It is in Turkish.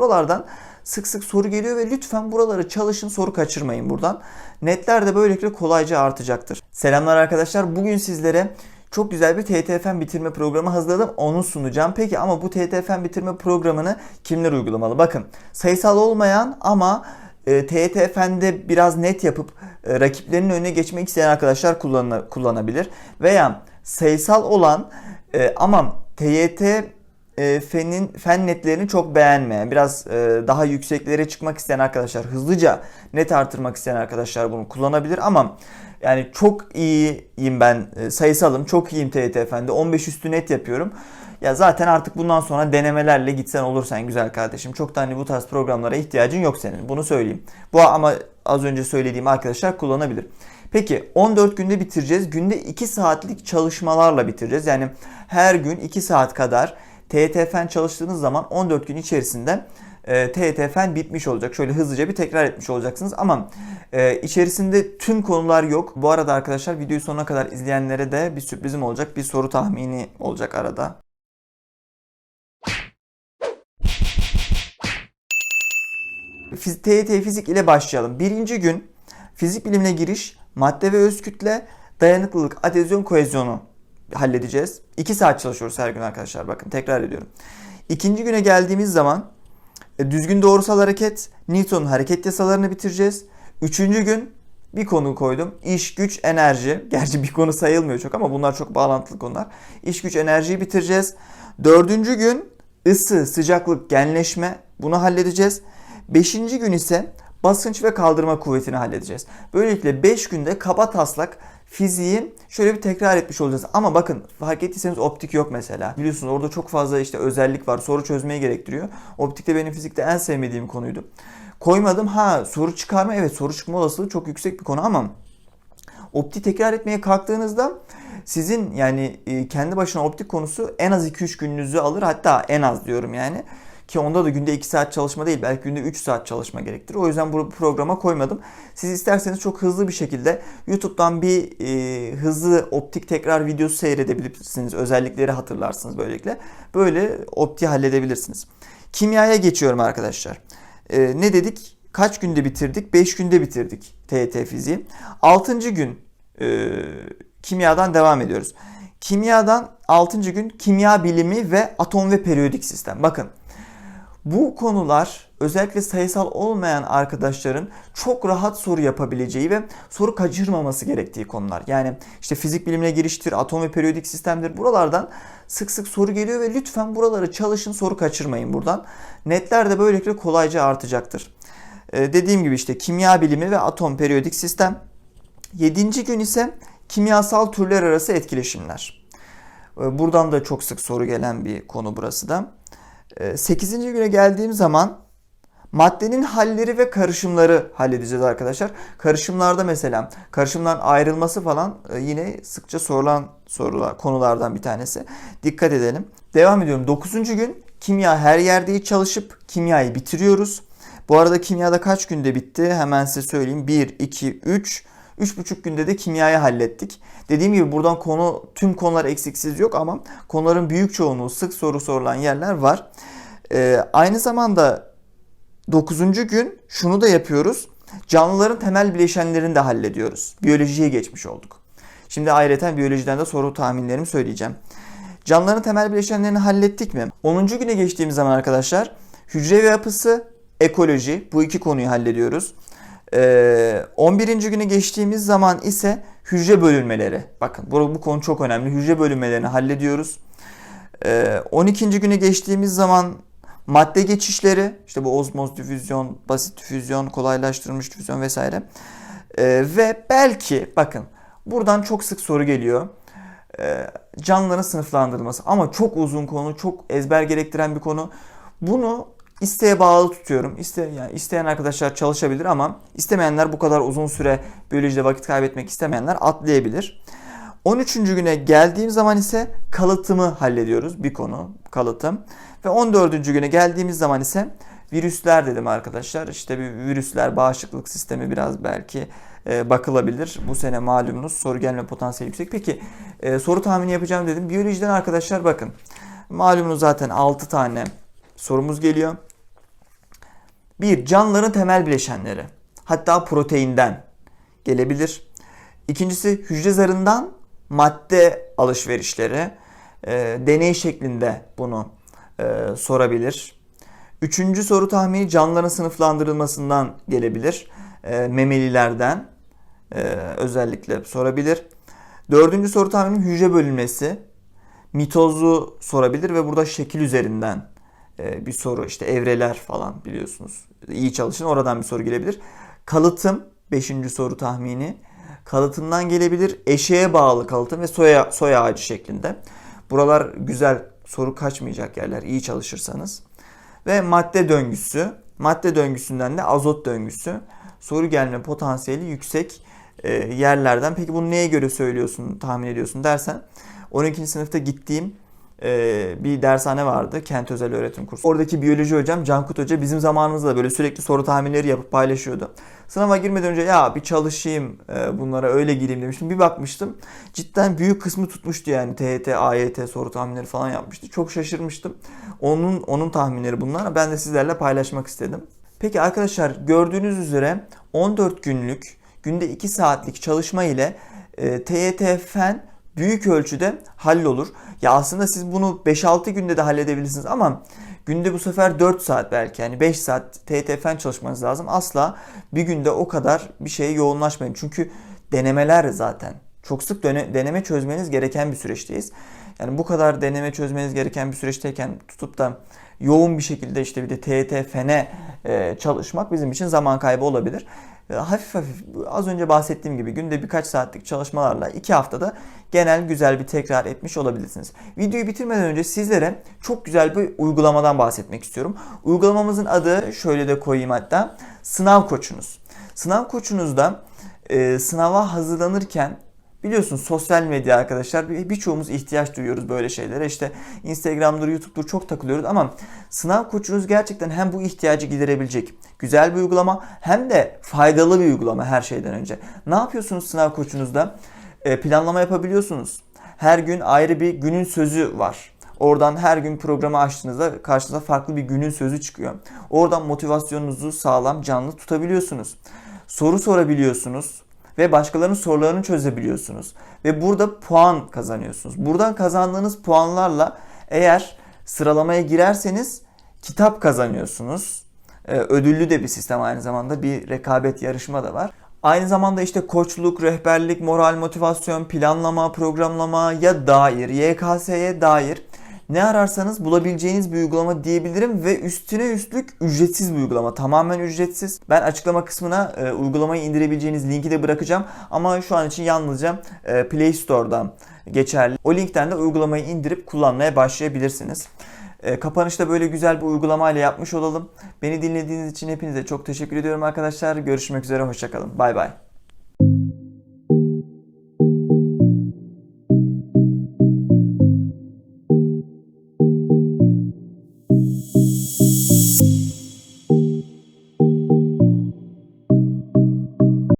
Buralardan sık sık soru geliyor ve lütfen buraları çalışın soru kaçırmayın buradan. Netler de böylelikle kolayca artacaktır. Selamlar arkadaşlar. Bugün sizlere çok güzel bir TTFN bitirme programı hazırladım. Onu sunacağım. Peki ama bu TTFN bitirme programını kimler uygulamalı? Bakın sayısal olmayan ama e, TTFN'de biraz net yapıp e, rakiplerinin önüne geçmek isteyen arkadaşlar kullanabilir. Veya sayısal olan e, ama TYT e, fenin fen netlerini çok beğenmeyen, biraz e, daha yükseklere çıkmak isteyen arkadaşlar, hızlıca net artırmak isteyen arkadaşlar bunu kullanabilir ama yani çok iyiyim ben e, sayısalım, çok iyiyim TYT fende, 15 üstü net yapıyorum. Ya zaten artık bundan sonra denemelerle gitsen olur sen güzel kardeşim. Çok da hani bu tarz programlara ihtiyacın yok senin. Bunu söyleyeyim. Bu ama az önce söylediğim arkadaşlar kullanabilir. Peki 14 günde bitireceğiz. Günde 2 saatlik çalışmalarla bitireceğiz. Yani her gün 2 saat kadar TET çalıştığınız zaman 14 gün içerisinde e, TET bitmiş olacak. Şöyle hızlıca bir tekrar etmiş olacaksınız ama e, içerisinde tüm konular yok. Bu arada arkadaşlar videoyu sonuna kadar izleyenlere de bir sürprizim olacak. Bir soru tahmini olacak arada. Fiz- TYT fizik ile başlayalım. Birinci gün fizik bilimine giriş, madde ve öz kütle, dayanıklılık, adezyon, kohezyonu halledeceğiz. 2 saat çalışıyoruz her gün arkadaşlar bakın tekrar ediyorum. İkinci güne geldiğimiz zaman e, düzgün doğrusal hareket, Newton'un hareket yasalarını bitireceğiz. Üçüncü gün bir konu koydum. İş, güç, enerji. Gerçi bir konu sayılmıyor çok ama bunlar çok bağlantılı konular. İş, güç, enerjiyi bitireceğiz. Dördüncü gün ısı, sıcaklık, genleşme. Bunu halledeceğiz. Beşinci gün ise basınç ve kaldırma kuvvetini halledeceğiz. Böylelikle 5 günde kaba taslak fiziği şöyle bir tekrar etmiş olacağız. Ama bakın fark ettiyseniz optik yok mesela. Biliyorsunuz orada çok fazla işte özellik var. Soru çözmeyi gerektiriyor. Optikte benim fizikte en sevmediğim konuydu. Koymadım. Ha soru çıkarma evet soru çıkma olasılığı çok yüksek bir konu ama optik tekrar etmeye kalktığınızda sizin yani e, kendi başına optik konusu en az 2-3 gününüzü alır. Hatta en az diyorum yani. Ki onda da günde 2 saat çalışma değil belki günde 3 saat çalışma gerektirir. O yüzden bu programa koymadım. Siz isterseniz çok hızlı bir şekilde YouTube'dan bir e, hızlı optik tekrar videosu seyredebilirsiniz. Özellikleri hatırlarsınız böylelikle. Böyle optiği halledebilirsiniz. Kimyaya geçiyorum arkadaşlar. E, ne dedik? Kaç günde bitirdik? 5 günde bitirdik TET fiziği. 6. gün e, kimyadan devam ediyoruz. Kimyadan 6. gün kimya bilimi ve atom ve periyodik sistem. Bakın bu konular özellikle sayısal olmayan arkadaşların çok rahat soru yapabileceği ve soru kaçırmaması gerektiği konular. Yani işte fizik bilimine giriştir, atom ve periyodik sistemdir. Buralardan sık sık soru geliyor ve lütfen buraları çalışın, soru kaçırmayın buradan. Netler de böylelikle kolayca artacaktır. Ee, dediğim gibi işte kimya bilimi ve atom periyodik sistem. Yedinci gün ise kimyasal türler arası etkileşimler. Ee, buradan da çok sık soru gelen bir konu burası da. 8. güne geldiğim zaman maddenin halleri ve karışımları halledeceğiz arkadaşlar. Karışımlarda mesela karışımların ayrılması falan e, yine sıkça sorulan sorular konulardan bir tanesi. Dikkat edelim. Devam ediyorum. 9. gün kimya her yerde çalışıp kimyayı bitiriyoruz. Bu arada kimyada kaç günde bitti? Hemen size söyleyeyim. 1, 2, 3, 3,5 günde de kimyayı hallettik. Dediğim gibi buradan konu tüm konular eksiksiz yok ama konuların büyük çoğunluğu sık soru sorulan yerler var. Ee, aynı zamanda 9. gün şunu da yapıyoruz. Canlıların temel bileşenlerini de hallediyoruz. Biyolojiye geçmiş olduk. Şimdi ayrıca biyolojiden de soru tahminlerimi söyleyeceğim. Canlıların temel bileşenlerini hallettik mi? 10. güne geçtiğimiz zaman arkadaşlar hücre ve yapısı, ekoloji bu iki konuyu hallediyoruz. Ee, 11. güne geçtiğimiz zaman ise hücre bölünmeleri. Bakın bu, bu konu çok önemli. Hücre bölünmelerini hallediyoruz. Ee, 12. güne geçtiğimiz zaman madde geçişleri, işte bu ozmoz difüzyon, basit difüzyon, kolaylaştırılmış difüzyon vesaire. Ee, ve belki bakın buradan çok sık soru geliyor. Ee, canlıların sınıflandırılması ama çok uzun konu, çok ezber gerektiren bir konu. Bunu isteğe bağlı tutuyorum. İste, yani isteyen arkadaşlar çalışabilir ama istemeyenler bu kadar uzun süre biyolojide vakit kaybetmek istemeyenler atlayabilir. 13. güne geldiğim zaman ise kalıtımı hallediyoruz. Bir konu kalıtım. Ve 14. güne geldiğimiz zaman ise virüsler dedim arkadaşlar. İşte bir virüsler, bağışıklık sistemi biraz belki e, bakılabilir. Bu sene malumunuz soru gelme potansiyeli yüksek. Peki e, soru tahmini yapacağım dedim. Biyolojiden arkadaşlar bakın. Malumunuz zaten 6 tane sorumuz geliyor. Bir, canlıların temel bileşenleri. Hatta proteinden gelebilir. İkincisi hücre zarından madde alışverişleri. E, deney şeklinde bunu e, sorabilir. Üçüncü soru tahmini canlıların sınıflandırılmasından gelebilir. E, memelilerden e, özellikle sorabilir. Dördüncü soru tahmini hücre bölünmesi. Mitozu sorabilir ve burada şekil üzerinden bir soru işte evreler falan biliyorsunuz. İyi çalışın oradan bir soru gelebilir. Kalıtım beşinci soru tahmini. Kalıtımdan gelebilir. Eşeğe bağlı kalıtım ve soya, soy ağacı şeklinde. Buralar güzel soru kaçmayacak yerler iyi çalışırsanız. Ve madde döngüsü. Madde döngüsünden de azot döngüsü. Soru gelme potansiyeli yüksek e, yerlerden. Peki bunu neye göre söylüyorsun, tahmin ediyorsun dersen 12. sınıfta gittiğim e, bir dershane vardı. Kent Özel Öğretim Kursu. Oradaki biyoloji hocam Cankut Hoca bizim zamanımızda böyle sürekli soru tahminleri yapıp paylaşıyordu. Sınava girmeden önce ya bir çalışayım e, bunlara öyle gireyim demiştim. Bir bakmıştım cidden büyük kısmı tutmuştu yani TYT, AYT soru tahminleri falan yapmıştı. Çok şaşırmıştım. Onun onun tahminleri bunlar. Ben de sizlerle paylaşmak istedim. Peki arkadaşlar gördüğünüz üzere 14 günlük günde 2 saatlik çalışma ile e, TYT fen büyük ölçüde hallolur. Ya aslında siz bunu 5-6 günde de halledebilirsiniz ama günde bu sefer 4 saat belki yani 5 saat TYT fen çalışmanız lazım. Asla bir günde o kadar bir şeye yoğunlaşmayın. Çünkü denemeler zaten. Çok sık deneme çözmeniz gereken bir süreçteyiz. Yani bu kadar deneme çözmeniz gereken bir süreçteyken tutup da yoğun bir şekilde işte bir de TYT fene e, çalışmak bizim için zaman kaybı olabilir. E, hafif hafif az önce bahsettiğim gibi günde birkaç saatlik çalışmalarla iki haftada genel güzel bir tekrar etmiş olabilirsiniz. Videoyu bitirmeden önce sizlere çok güzel bir uygulamadan bahsetmek istiyorum. Uygulamamızın adı şöyle de koyayım hatta sınav koçunuz. Sınav koçunuzda e, sınava hazırlanırken Biliyorsunuz sosyal medya arkadaşlar birçoğumuz ihtiyaç duyuyoruz böyle şeylere. İşte Instagram'dır, YouTube'dur çok takılıyoruz ama sınav koçunuz gerçekten hem bu ihtiyacı giderebilecek güzel bir uygulama hem de faydalı bir uygulama her şeyden önce. Ne yapıyorsunuz sınav koçunuzda? E, planlama yapabiliyorsunuz. Her gün ayrı bir günün sözü var. Oradan her gün programı açtığınızda karşınıza farklı bir günün sözü çıkıyor. Oradan motivasyonunuzu sağlam canlı tutabiliyorsunuz. Soru sorabiliyorsunuz ve başkalarının sorularını çözebiliyorsunuz. Ve burada puan kazanıyorsunuz. Buradan kazandığınız puanlarla eğer sıralamaya girerseniz kitap kazanıyorsunuz. Ee, ödüllü de bir sistem aynı zamanda bir rekabet yarışma da var. Aynı zamanda işte koçluk, rehberlik, moral, motivasyon, planlama, programlama ya dair, YKS'ye dair ne ararsanız bulabileceğiniz bir uygulama diyebilirim ve üstüne üstlük ücretsiz bir uygulama. Tamamen ücretsiz. Ben açıklama kısmına e, uygulamayı indirebileceğiniz linki de bırakacağım ama şu an için yalnızca e, Play Store'dan geçerli. O linkten de uygulamayı indirip kullanmaya başlayabilirsiniz. E, kapanışta böyle güzel bir uygulamayla yapmış olalım. Beni dinlediğiniz için hepinize çok teşekkür ediyorum arkadaşlar. Görüşmek üzere, hoşçakalın. Bay bay.